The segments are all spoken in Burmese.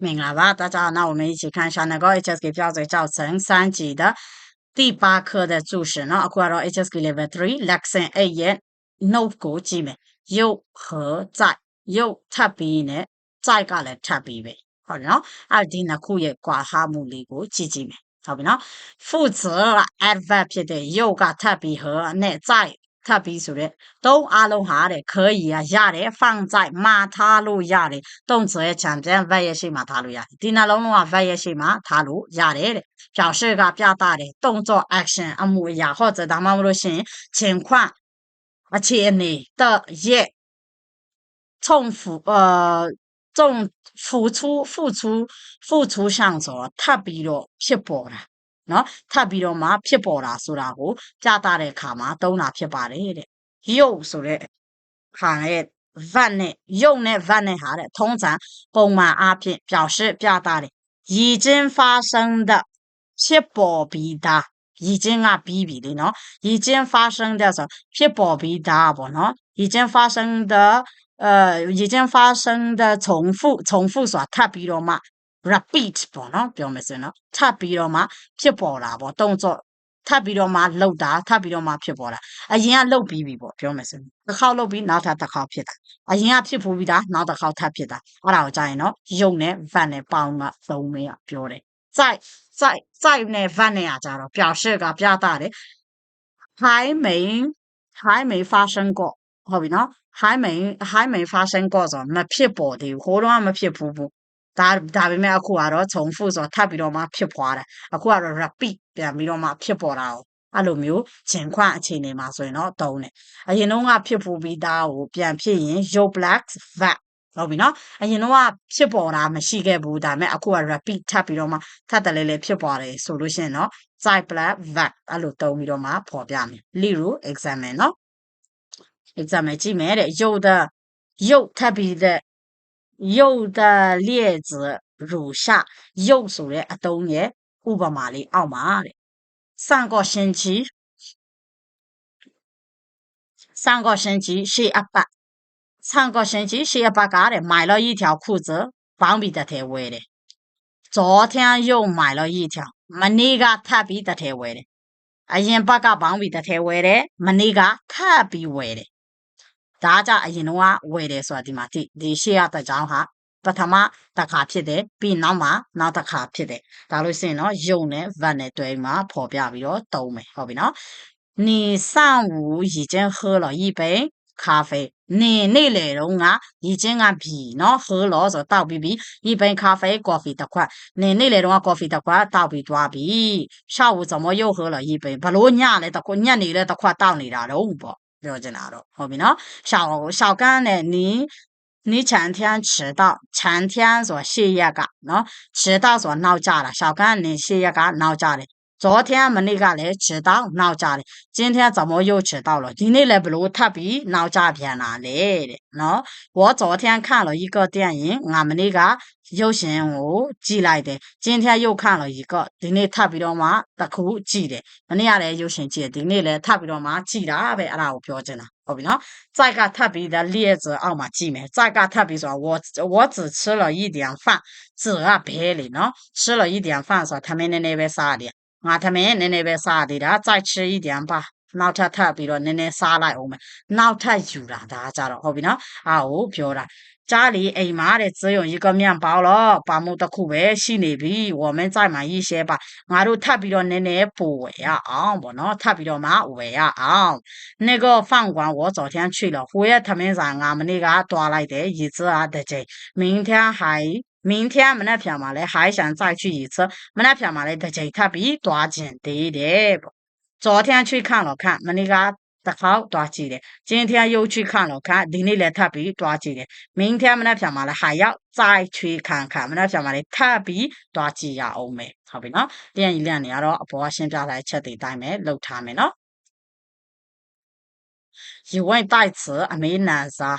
明了吧？大家，那我们一起看一下那个 HSK 标准教程三级的第八课的注释呢。အခုကတော့ HSK Level 3 Lesson 8ရဲ့ note ကိုကြည့်မယ်။ရုပ်和在ရုပ်ထပ်ပြီးနဲ့在ကလည်းထပ်ပြီးပဲ။ဟုတ်တယ်နော်။အဲဒီနှစ်ခုရဲ့ကွာဟမှုလေးကိုကြည့်ကြည့်မယ်။ဟုတ်ပြီနော်။副词က adverb ဖြစ်တဲ့ရုပ်ကထပ်ပြီး和နဲ့在 ထပ်ပြီးဆိုတဲ့သုံးအလုံးဟာတဲ့可以啊ရတယ်放在မှာထားလို့ရတယ်动词ရဲ့ခြံပြန် verb ရဲ့ရှေ့မှာထားလို့ရတယ်ဒီနှလုံးလုံးက verb ရဲ့ရှေ့မှာထားလို့ရတယ်တဲ့表示ကပြတာတဲ့动作 action အမှုအရာ或者ဒါမှမဟုတ်လို့ရှိရင်情况အခြေအနေ的ရဲ့冲付呃重付出付出付出上ဆိုတော့ထပ်ပြီးတော့ဖြစ်ပေါ်တာ နော်ထပ်ပြီးတော့မှဖြစ်ပေါ်တာဆိုတာကိုပြတာတဲ့အခါမှာသုံးတာဖြစ်ပါတယ်တဲ့ရုပ်ဆိုတဲ့ခါရဲ့ vat နဲ့ရုပ်နဲ့ vat နဲ့ဟာတဲ့通常ပုံမှန်အားဖြင့်表示ပြတာတဲ့已经发生的ဖြစ်ပေါ်ပြီးသား已经ကပြီးပြီလေနော်已经发生的ဆိုဖြစ်ပေါ်ပြီးသားပေါ့နော်已经发生的呃已经发生的重复重复ဆိုတာထပ်ပြီးတော့မှ repeat ပေါ့နော်ပြောမယ်ဆိုရင်နော်ထပ်ပြီးတော့မှဖြစ်ပေါ်တာပေါ့动作ထပ်ပြီးတော့မှလှုပ်တာထပ်ပြီးတော့မှဖြစ်ပေါ်တာအရင်ကလှုပ်ပြီးပြီပေါ့ပြောမယ်ဆိုရင်တစ်ခေါက်လှုပ်ပြီးနောက်ထပ်တစ်ခေါက်ဖြစ်တာအရင်ကဖြစ်ဖို့ပြီးတာနောက်တစ်ခေါက်ထပ်ဖြစ်တာအဲ့ဒါကိုကြာရင်နော်ရုပ်နဲ့ van နဲ့ပေါင်းမှသုံးမယ်ပြောတယ်在在在နဲ့ van နဲ့อ่ะကြတော့表示ကပြတာတယ်还没还没发生过ဟုတ်ပြီနော်还没还没发生过ဆိုမဖြစ်ပေါ်သေးဘူးဟိုတော့မဖြစ်ဘူးဘူး ဒါဒါပေမဲ့အခုကတော့重复ဆိုထပ်ပြီးတော့မှဖြစ်ပွားတယ်အခုကတော့ repeat ပြန်ပြီးတော့မှဖြစ်ပေါ်တာကိုအဲ့လိုမျိုး情况အခြေအနေမှာဆိုရင်တော့တုံးတယ်အရင်တော့ကဖြစ်ဖို့ပြီးသားကိုပြန်ဖြစ်ရင် your black vat ဟုတ်ပြီနော်အရင်တော့ကဖြစ်ပေါ်တာမရှိခဲ့ဘူးဒါပေမဲ့အခုက repeat ထပ်ပြီးတော့မှထပ်တယ်လေလေဖြစ်ပေါ်တယ်ဆိုလို့ရှိရင်တော့ side black vat အဲ့လိုတုံးပြီးတော့မှပေါ်ပြမယ် liru examine နော် example ကြည့်မယ်တဲ့有的有ထပ်ပြီးတဲ့ 有的例子如下有ဆိုတဲ့အတုံးရဲ့ဥပမာလေးအောက်မှာတဲ့上个星期上个星期是阿爸上个星期是阿爸家的买了一条裤子绑比的贴位的昨天又买了一条မနေ့ကထပ်ပြီးတစ်ထဲဝယ်တယ်အရင်ဘက်ကဘောင်းပြီးတစ်ထဲဝယ်တယ်မနေ့ကထပ်ပြီးဝယ်တယ် ဒါကြအရင်တော့ဝယ်တယ်ဆိုတာဒီမှာဒီဒီရှေ့ရတဲ့ကြောင်းဟာပထမတစ်ခါဖြစ်တယ်ပြီးနောက်မှာနောက်တစ်ခါဖြစ်တယ်ဒါလို့ရှိရင်တော့ယုံနဲ့ van နဲ့တွဲမှာပေါ်ပြပြီးတော့သုံးမယ်ဟုတ်ပြီနော်你上午已经喝了一杯咖啡你နေ့လေတော့ငါ已经ကပြီနော်喝了ဆိုတောက်ပြီးပြီ一杯咖啡 coffee တစ်ခွက်你နေ့လေတော့ coffee တစ်ခွက်တောက်ပြီးသွားပြီ下午怎么又喝了一杯ဘလို့ညလဲတစ်ခွက်ညနေလဲတစ်ခွက်တောက်နေတာတော့ ပေါ့ပြောချင်တာတော့ဟုတ်ပြီနော်小小干နဲ့你你前天迟到前天ဆိုရှေ့ရက်ကနော်迟到ဆိုတာနောက်ကြတာ小干你ရှေ့ရက်ကနောက်ကြတယ် 昨天我们那个来迟到闹家的，今天怎么又迟到了？你那来不如特别闹诈骗了来的。喏，我昨天看了一个电影，俺们那个有新我寄来的，今天又看了一个，今天特别的嘛，特酷寄的。那你也来有新接，今天来特别的嘛，寄了呗，阿拉有标准了，好不咯？再个特别的例子，俺们记没？再个特别说，我我只吃了一点饭，只啊别的喏，吃了一点饭说他们的那边啥的。 ငါထမင်းနည်းနည်းပဲစားသေးတာ再吃一点吧နောက်ထပ်ထပ်ပြီးတော့နည်းနည်းစားလိုက်အောင်မယ်နောက်ထပ်ယူတာဒါကြတော့ဟုတ်ပြီနော်အားကိုပြောတာ家里အိမ်မှာတဲ့只有一个面包了ပါမှုတစ်ခုပဲရှိနေပြီ我们再买一些吧ငါတို့ထပ်ပြီးတော့နည်းနည်းပိုဝယ်ရအောင်ပေါ့နော်ထပ်ပြီးတော့မှဝယ်ရအောင်那个饭馆我昨天去了ဟိုရဲ့ထမင်းဆိုင်ငါမနေ့ကတွားလိုက်တယ်ရည်စအားတစ်ချိန်明天还 明天မနက်ဖြန်မှာလဲ还想再去一次မနက်ဖြန်မှာလဲတစ်ချိန်ထပ်ပြီးတွားခြင်းသေးတယ်ပေါ့昨天去看了看မနေ့ကတစ်ခေါက်တွားကြည့်တယ်။今天又去看了看ဒီနေ့လည်းထပ်ပြီးတွားကြည့်တယ်။明天မနက်ဖြန်မှာလည်း还要再去看看မနက်ဖြန်မှာလည်းထပ်ပြီးတွားကြည့်ရအောင်မယ်။ဟုတ်ပြီနော်။ပြန်ကြီးလန့်နေရတော့အပေါ်ကရှင်းပြလိုက်တဲ့ချက်တွေတိုင်းပဲလုပ်ထားမယ်နော်။语文代词အမေးနန်စာ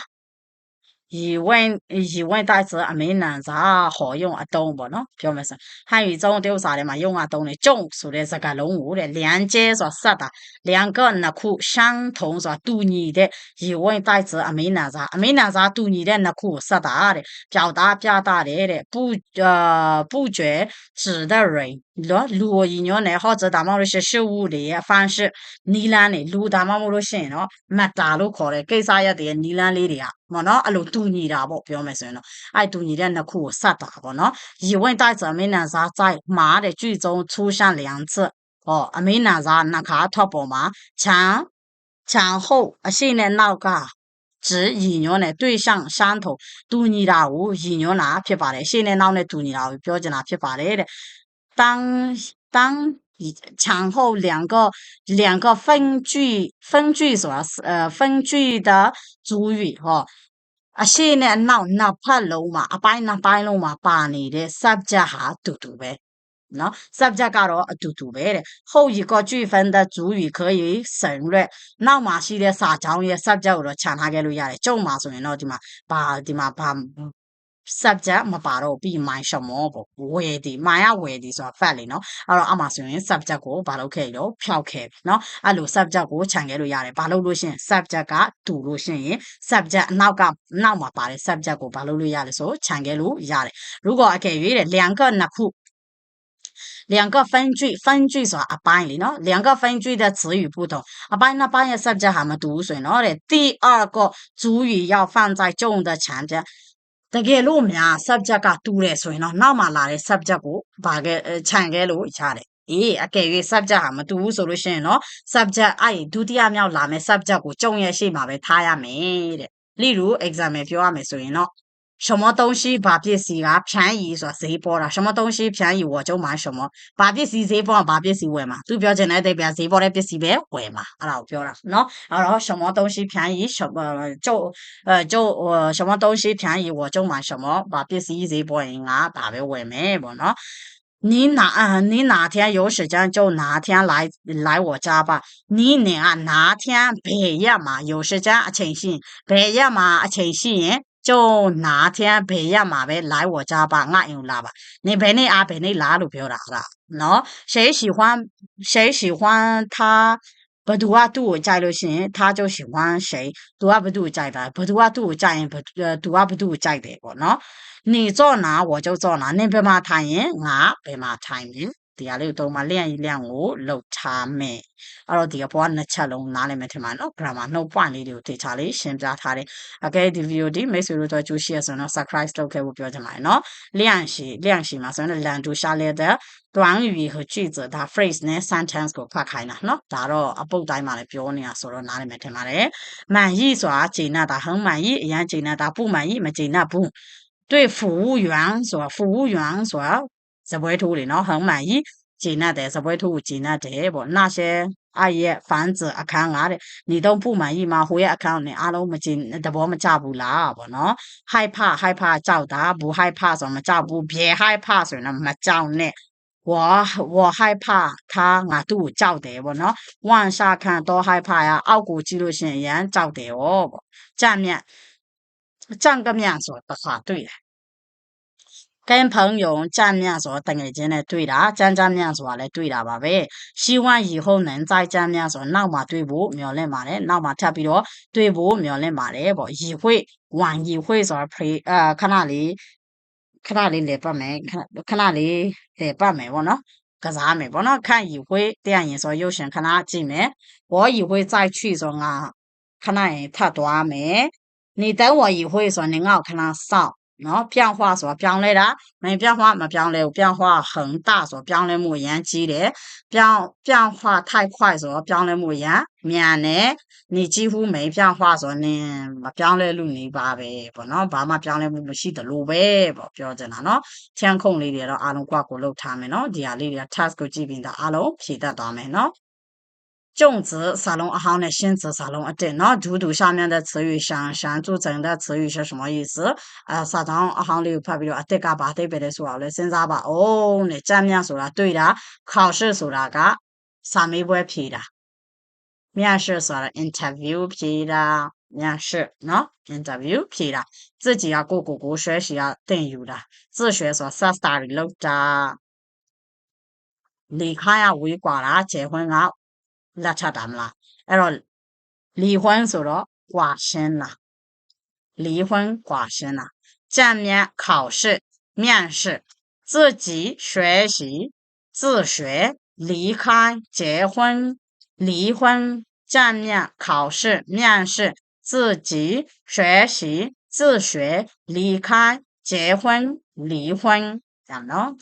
以问以问代词啊，闽南啥好用啊？懂不喏？表面上汉语中有啥的嘛？用啊懂的，种说的这个龙物的，连接说啥的，两个那苦相同说对你的，以问代词啊，闽南啥？闽南啥对你的那苦啥的，表达表达的的不呃不觉指的人。နော်လူကိုရည်ညွှန်းတယ်ဟော者ဒါမှမဟုတ်လို့ရှိရင်事物တွေရဲ့方式နီလန်းနေလူဒါမှမဟုတ်လို့ရှိရင်နော် matter လို့ခေါ်တယ်ကိစ္စရပ်တွေရဲ့နီလန်းလေးတွေကမနော်အဲ့လိုတူညီတာပေါ့ပြောမယ်ဆိုရင်တော့အဲ့တူညီတဲ့နှစ်ခုကိုဆက်တာပေါ့နော်疑问代词အမေနံစာ在马的句中出现两次ဟောအမေနံစာနှစ်ခါထွက်ပေါ်မှာ前前后အရှိနဲ့နောက်က指ရည်ညွှန်းတဲ့对象相同တူညီတာကိုရည်ညွှန်းတာဖြစ်ပါတယ်ရှေ့နဲ့နောက်နဲ့တူညီတာကိုပြော ချင်တာဖြစ်ပါတယ်တဲ့当当前后两个两个分句分句ဆိုတာ呃分句的主语ဟောအရှိနဲ့အနောက်နှစ်ဖက်လုံးမှာအပိုင်းနှစ်ပိုင်းလုံးမှာပါနေတဲ့ subject ဟာတူတူပဲနော် subject ကတော့အတူတူပဲတဲ့后一个句分的主语可以省略နောက်မှာရှိတဲ့စာကြောင်းရဲ့ subject ကိုတော့ခြံထားခဲ့လို့ရတယ်ကျုံမှာဆိုရင်တော့ဒီမှာဘာဒီမှာဘာ subject မပါတော့ပြီးမိုင်းရှမောပေါ့ဝယ်ဒီမိုင်းရဝယ်ဒီဆိုတာ fact လေနော်အဲ့တော့အမှဆိုရင် subject ကိုဘာလုပ်ခဲ့လို့ဖျောက်ခဲ့ပြီနော်အဲ့လို subject ကိုခြံခဲ့လို့ရတယ်ဘာလုပ်လို့ရှိရင် subject ကတူလို့ရှိရင် subject အနောက်ကနောက်မှာပါတယ် subject ကိုဘာလုပ်လို့ရလဲဆိုခြံခဲ့လို့ရတယ်如果အကယ်၍တဲ့两个နှစ်ခု两个分句分句ဆိုတာအပိုင်းလीနော်两个分句的词语不同အပိုင်းနှစ်ပိုင်းရဲ့ subject ဟာမတူဘူးဆိုရင်တော့တဲ့第二个主语要放在中的前边 တကယ်လို့များ subject ကတူတယ်ဆိုရင်တော့နောက်မှလာတဲ့ subject ကိုဗာခဲ့ခြံခဲ့လို့ရတယ်အေးအကယ်၍ subject ဟာမတူဘူးဆိုလို့ရှိရင်တော့ subject အဲ့ဒုတိယမြောက်လာမယ့် subject ကိုကြုံရရှိမှာပဲထားရမယ်တဲ့例如 example ပြောရမယ်ဆိုရင်တော့ 什么东西把 pc 啊便宜，说谁包了什么东西便宜，我就买什么把 pc 谁包把 pc 玩嘛都不要讲那代表谁包了 pc 别玩嘛啊，老表了喏，然后什么东西便宜什么，就呃，就呃，什么东西便宜我就买什么把 pc 一谁包，人家打的外卖不，喏，你哪，你哪天有时间，就哪天来来我家吧，你俩哪天陪夜嘛，有时间啊，亲信陪嘛，啊，亲。 就哪天别人嘛呗来我家吧，俺有拉吧，你陪你啊陪你拉都表达了，喏，谁喜欢谁喜欢他，不读啊读在了心，他就喜欢谁，读啊不读在的，不读啊读在不呃读啊不读在的不喏，你做哪我就做哪，你别骂他人，俺别骂他人。 တရားလေးကိုသုံးမှာလျှံ့လျှံ့ကိုလှုပ်ထားမယ်အဲ့တော့ဒီကဘောကနှစ်ချက်လုံးနားလည်မယ်ထင်ပါနော် grammar နှုတ်ပွင့်လေးတွေကိုတေချာလေးရှင်းပြထားတယ်အကဲဒီ video ဒီမိတ်ဆွေတို့တော့ကြိုး share ဆိုတော့ subscribe လုပ်ခဲ့ဖို့ပြောချင်ပါတယ်နော်လျှံ့ရှိလျှံ့ရှိမှာဆိုရင်လန်တူရှာလဲတဲ့短语和句子ဒါ phrase နဲ့ sentence ကိုဖတ်ခိုင်းတာเนาะဒါတော့အပုတ်တိုင်းမှာလည်းပြောနေတာဆိုတော့နားလည်မယ်ထင်ပါတယ်满意ဆိုတာကျေနပ်တာ很满意အရင်ကျေနပ်တာ不满意မကျေနပ်ဘူး对服务员ဆိုတာ服务员ဆိုတာ စပွဲထိုးလေနော်很满意ကျေနပ်တယ်စပွဲထိုးကိုကျေနပ်တယ်ပေါ့那些爱ရဲ့房子အခန်းကတဲ့你都不满意吗ဟိုရဲ့အခန်းနဲ့အားလုံးမကျေသဘောမကျဘူးလားပေါ့နော်害怕害怕ကြောက်တာ不害怕ဆိုတော့မကြောက်ဘူး别害怕ဆိုရင်တော့မကြောက်နဲ့我我害怕他ငါသူ့ကိုကြောက်တယ်ပေါ့နော်往下看多害怕呀အောက်ကိုကြည့်လို့ရှိရင်အရန်ကြောက်တယ်哦ပေါ့正面正个面ဆိုတခါတွေ့တယ် 跟朋友见面ဆိုတငယ်ချင်းနဲ့တွေ့တာကြမ်းကြမ်း面ဆိုတာလည်းတွေ့တာပါပဲ希望以后能再见面ဆိုနောက်မှတွေ့ဖို့မျှော်လင့်ပါတယ်နောက်မှထပ်ပြီးတော့တွေ့ဖို့မျှော်လင့်ပါတယ်ပေါ့ရီ会晚ရီ会ဆိုတာ pray အာခဏလေးခဏလေးလေပတ်မယ်ခဏလေးလေပတ်မယ်ပေါ့နော်ကစားမယ်ပေါ့နော်看ရီ会တရားရင်ဆိုရုပ်ရှင်ခဏကြည့်မယ်我以会再去ဆိုငါခဏရင်ထပ်သွားမယ်你等我一会ဆို你ငါ့ကိုခဏစောင့် နော်ပြောင်းဟွာဆိုတာပြောင်းလဲတာမပြောင်းဟွာမပြောင်းလဲဘူးပြောင်းဟွာဟန်တာဆိုပြောင်းလဲမှုရန်ကြီးတယ်ပြောင်းပြောင်းဟွာထိုက်ခွိုက်ဆိုပြောင်းလဲမှုရန်မြန်တယ်နေကြည့်ဘူးမပြောင်းဟွာဆိုနင်းမပြောင်းလဲလို့နေပါပဲပေါ့နော်ဘာမှပြောင်းလဲမှုမရှိတလို့ပဲပေါ့ပြောချင်တာနော်ချမ်းခုံလေးတွေတော့အားလုံးကွာကိုလောက်ထားမယ်နော်ဒီဟာလေးတွေက task ကိုကြည့်ပြီးတော့အားလုံးဖြည့်တတ်သွားမယ်နော် 种植沙龙行的性质，沙龙啊，对，那图图下面的词语像像组成的词语是什么意思？啊，沙一行里有发表啊，对噶吧，对别的说好了，现在吧，哦，你正面说了对了，考试说了个啥没不会批的，面试说了 interview 批的，面试喏 interview 批的，自己要过过过学习啊，等有的，自学说啥啥的了的，离开我一国啦，结婚了。လက်ထပ်တာမလားအဲ့တော့离婚ဆိုတော့ကွာရှင်းတာ离婚ကွာရှင်းတာ正面考试面试自己学习自学离开结婚离婚正面考试面试自己学习自学离开结婚离婚咁နော်